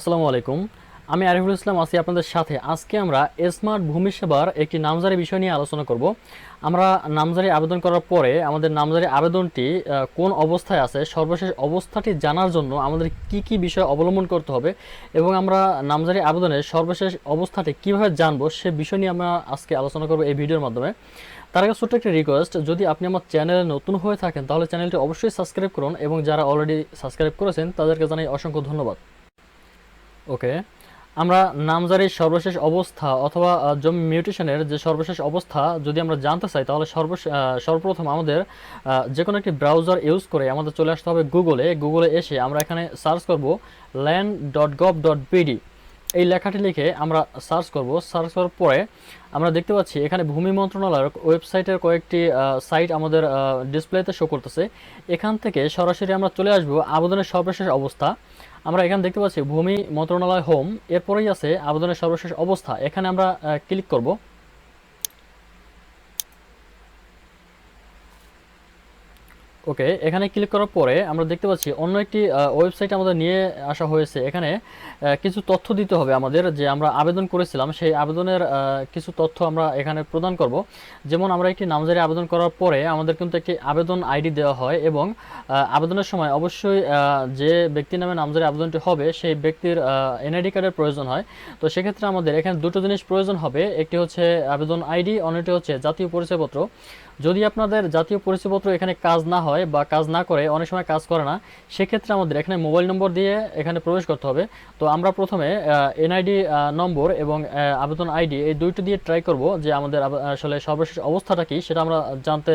আসসালামু আলাইকুম। আমি আরিফুল ইসলাম, আছি আপনাদের সাথে। আজকে আমরা স্মার্ট ভূমি সেবার একটি নামজারি বিষয় নিয়ে আলোচনা করব। আমরা নামজারি আবেদন করার পরে আমাদের নামজারি আবেদনটি কোন অবস্থায় আছে, সর্বশেষ অবস্থাটি জানার জন্য আমাদের কি কি বিষয় অবলম্বন করতে হবে এবং আমরা নামজারি আবেদনের সর্বশেষ অবস্থাটি কীভাবে জানব সে বিষয় নিয়ে আমরা আজকে আলোচনা করব এই ভিডিওর মাধ্যমে। তার আগে ছোট্ট একটি রিকোয়েস্ট যদি আপনি আমার চ্যানেলে নতুন হয়ে থাকেন, তাহলে চ্যানেলটি অবশ্যই সাবস্ক্রাইব করুন এবং যারা অলরেডি সাবস্ক্রাইব করেছেন, তাদেরকে জানাই অসংখ্য ধন্যবাদ। ওকে। আমরা নামজারির সর্বশেষ অবস্থা অথবা জমি মিউটেশনের যে সর্বশেষ অবস্থা যদি আমরা জানতে চাই, তাহলে সর্বপ্রথম আমাদের যে কোনো একটি ব্রাউজার ইউজ করে আমাদের চলে আসতে হবে গুগলে। গুগলে এসে আমরা এখানে সার্চ করব land dot gov dot BD এই লেখাটি লিখে আমরা সার্চ করব। সার্চ করার পরে আমরা দেখতে পাচ্ছি এখানে ভূমি মন্ত্রণালয়ের ওয়েবসাইটের কয়েকটি সাইট আমাদের ডিসপ্লেতে শো করতেছে। এখান থেকে সরাসরি আমরা চলে আসব আবেদনের সর্বশেষ অবস্থা। আমরা এখানে দেখতে পাচ্ছি ভূমি মন্ত্রণালয় হোম, এরপরেই আছে আবেদনের সর্বশেষ অবস্থা। এখানে আমরা ক্লিক করব। ওকে, এখানে ক্লিক করার পরে আমরা দেখতে পাচ্ছি অন্য একটি ওয়েবসাইট আমাদের নিয়ে আসা হয়েছে। এখানে কিছু তথ্য দিতে হবে আমাদের, যে আমরা আবেদন করেছিলাম, সেই আবেদনের কিছু তথ্য আমরা এখানে প্রদান করব। যেমন আমরা একটি নামজারি আবেদন করার পরে আমাদের কিন্তু একটি আবেদন আইডি দেওয়া হয় এবং আবেদনের সময় অবশ্যই যে ব্যক্তির নামে নামজারি আবেদনটি হবে, সেই ব্যক্তির এনআইডি কার্ডের প্রয়োজন হয়। তো সেক্ষেত্রে আমাদের এখানে দুটো জিনিস প্রয়োজন হবে, একটি হচ্ছে আবেদন আইডি, অন্যটি হচ্ছে জাতীয় পরিচয়পত্র। যদি আপনাদের জাতীয় পরিচয়পত্র এখানে কাজ না হয় বা কাজ না করে, অনেক সময় কাজ করে না, সেক্ষেত্রে আমাদের এখানে মোবাইল নম্বর দিয়ে এখানে প্রবেশ করতে হবে। তো আমরা প্রথমে এনআইডি নম্বর এবং আবেদন আইডি এই দুইটা দিয়ে ট্রাই করব যে আমাদের আসলে সর্বশেষ অবস্থাটা কি, সেটা আমরা জানতে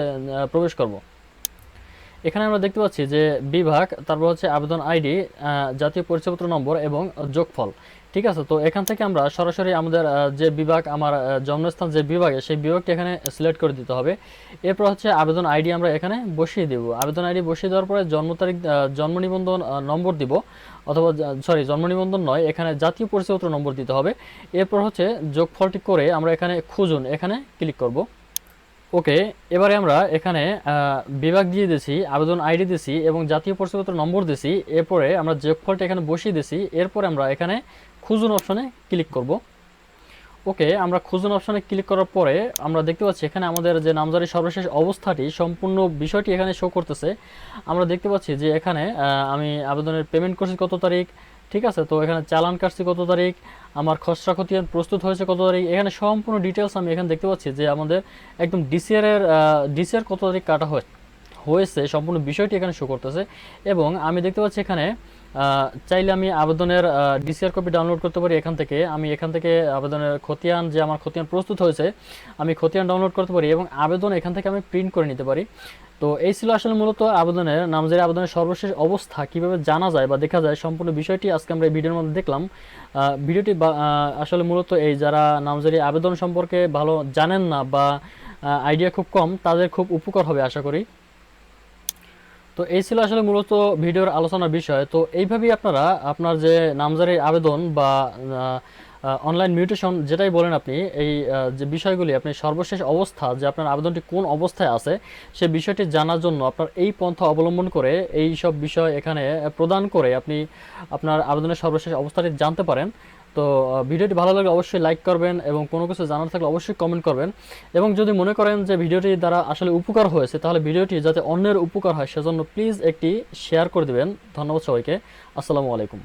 প্রবেশ করব। এখানে আমরা দেখতে পাচ্ছি যে বিভাগ, তারপর হচ্ছে আবেদন আইডি জাতীয় পরিচয়পত্র নম্বর এবং যোগফল। ঠিক আছে, তো এখান থেকে আমরা সরাসরি আমাদের যে বিভাগ, আমার জন্মস্থান যে বিভাগে, সেই বিভাগটি এখানে সিলেক্ট করে দিতে হবে। এরপর হচ্ছে আবেদন আইডি আমরা এখানে বসিয়ে দেব। আবেদন আইডি বসিয়ে দেওয়ার পরে জন্ম তারিখ জন্ম নিবন্ধন নম্বর দিব, অথবা সরি জন্ম নিবন্ধন নয়, এখানে জাতীয় পরিচয়পত্র নম্বর দিতে হবে। এরপর হচ্ছে যোগফলটি করে আমরা এখানে খুঁজুন, এখানে ক্লিক করব। ওকে, এবারে আমরা এখানে বিভাগ দিয়ে দিয়েছি আবেদন আইডি দিয়েছি এবং জাতীয় পরিচয়পত্র নম্বর দিয়েছি এরপরে আমরা যোগফলটা এখানে বসিয়ে দিয়েছি এরপরে আমরা এখানে খুঁজুন অপশনে ক্লিক করব। ওকে, আমরা খুঁজুন অপশনে ক্লিক করার পরে আমরা দেখতে পাচ্ছি এখানে আমাদের যে নামজারি সর্বশেষ অবস্থাটি, সম্পূর্ণ বিষয়টি এখানে শো করতেছে। আমরা দেখতে পাচ্ছি যে এখানে আমি আবেদনের পেমেন্ট করছি কত তারিখ ঠিক আছে? তো এখানে চালান কাটছি কত তারিখ? আমার খসড়া খতিয়ান প্রস্তুত হয়েছে কত তারিখ? এখানে সম্পূর্ণ ডিটেলস আমি এখানে দেখতে পাচ্ছি যে আমাদের একদম ডিসিআর এর ডিসিআর কত তারিখ কাটা হয়, হয়েছে, সম্পূর্ণ বিষয়টি এখানে শো করতেছে। এবং আমি দেখতে পাচ্ছি এখানে চাইলে আমি আবেদনের ডিসিআর কপি ডাউনলোড করতে পারি এখান থেকে। আমি এখান থেকে আবেদনের খতিয়ান, যে আমার খতিয়ান প্রস্তুত হয়েছে, আমি খতিয়ান ডাউনলোড করতে পারি এবং আবেদন এখান থেকে আমি প্রিন্ট করে নিতে পারি। তো এই ছিল আসলে মূলত আবেদনের, নামজারি আবেদনের সর্বশেষ অবস্থা, কীভাবে জানা যায় বা দেখা যায় সম্পূর্ণ বিষয়টি আজকে আমরা এই ভিডিওর মধ্যে দেখলাম। ভিডিওটি আসলে মূলত এই যারা নামজারি আবেদন সম্পর্কে ভালো জানেন না বা আইডিয়া খুব কম, তাদের খুব উপকার হবে আশা করি। তো এই ছিল আসলে মূলত ভিডিওর আলোচনার বিষয়। তো এইভাবেই আপনারা আপনার যে নামজারি আবেদন বা অনলাইন মিউটেশন যেটাই বলেন আপনি, এই যে বিষয়গুলি, আপনি সর্বশেষ অবস্থা যে আপনার আবেদনটি কোন অবস্থায় আছে, সে বিষয়টি জানার জন্য আপনার এই পন্থা অবলম্বন করে এই সব বিষয় এখানে প্রদান করে আপনি আপনার আবেদনের সর্বশেষ অবস্থাটি জানতে পারেন। তো ভিডিওটি ভালো লাগলে অবশ্যই লাইক করবেন এবং কোনো কিছু জানার থাকলে অবশ্যই কমেন্ট করবেন। এবং যদি মনে করেন যে ভিডিওটি দ্বারা আসলে উপকার হয়েছে, তাহলে ভিডিওটি যাতে অন্যের উপকার হয়, সেজন্য প্লিজ একটি শেয়ার করে দেবেন। ধন্যবাদ সবাইকে। আসসালামু আলাইকুম।